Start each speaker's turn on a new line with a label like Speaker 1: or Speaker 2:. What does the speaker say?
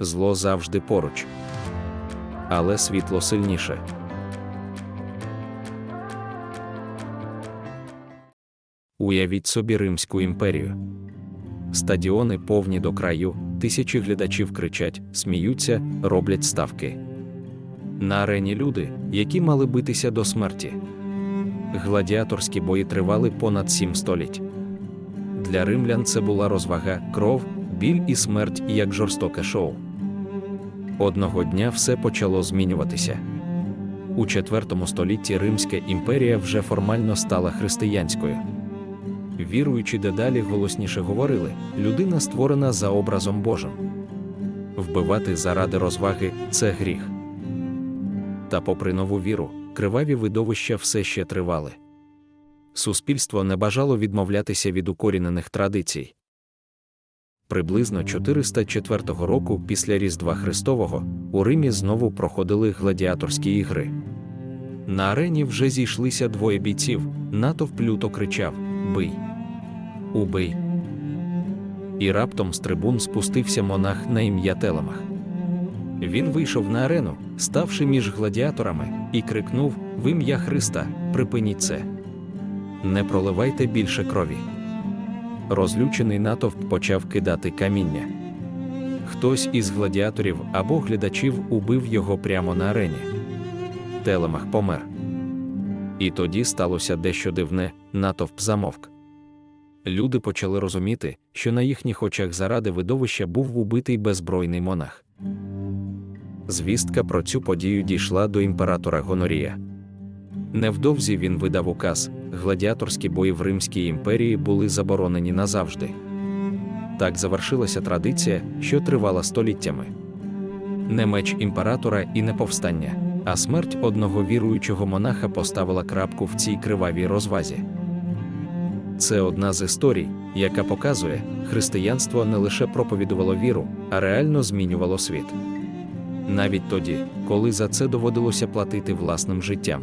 Speaker 1: Зло завжди поруч. Але світло сильніше. Уявіть собі Римську імперію. Стадіони повні до краю, тисячі глядачів кричать, сміються, роблять ставки. На арені люди, які мали битися до смерті. Гладіаторські бої тривали понад сім століть. Для римлян це була розвага, кров, біль і смерть як жорстоке шоу. Одного дня все почало змінюватися. У IV столітті Римська імперія вже формально стала християнською. Віруючи дедалі голосніше говорили, людина створена за образом Божим. Вбивати заради розваги це гріх. Та, попри нову віру, криваві видовища все ще тривали. Суспільство не бажало відмовлятися від укорінених традицій. Приблизно 404 року після Різдва Христового у Римі знову проходили гладіаторські ігри. На арені вже зійшлися двоє бійців, натовп люто кричав Бий! Убий! І раптом з трибун спустився монах на ім'я Телемах. Він вийшов на арену, ставши між гладіаторами, і крикнув: В ім'я Христа, припиніть це. Не проливайте більше крові. Розлючений натовп почав кидати каміння. Хтось із гладіаторів або глядачів убив його прямо на арені. Телемах помер. І тоді сталося дещо дивне, натовп замовк. Люди почали розуміти, що на їхніх очах заради видовища був убитий беззбройний монах. Звістка про цю подію дійшла до імператора Гонорія. Невдовзі він видав указ, гладіаторські бої в Римській імперії були заборонені назавжди. Так завершилася традиція, що тривала століттями. Не меч імператора і не повстання, а смерть одного віруючого монаха поставила крапку в цій кривавій розвазі. Це одна з історій, яка показує, християнство не лише проповідувало віру, а реально змінювало світ. Навіть тоді, коли за це доводилося платити власним життям.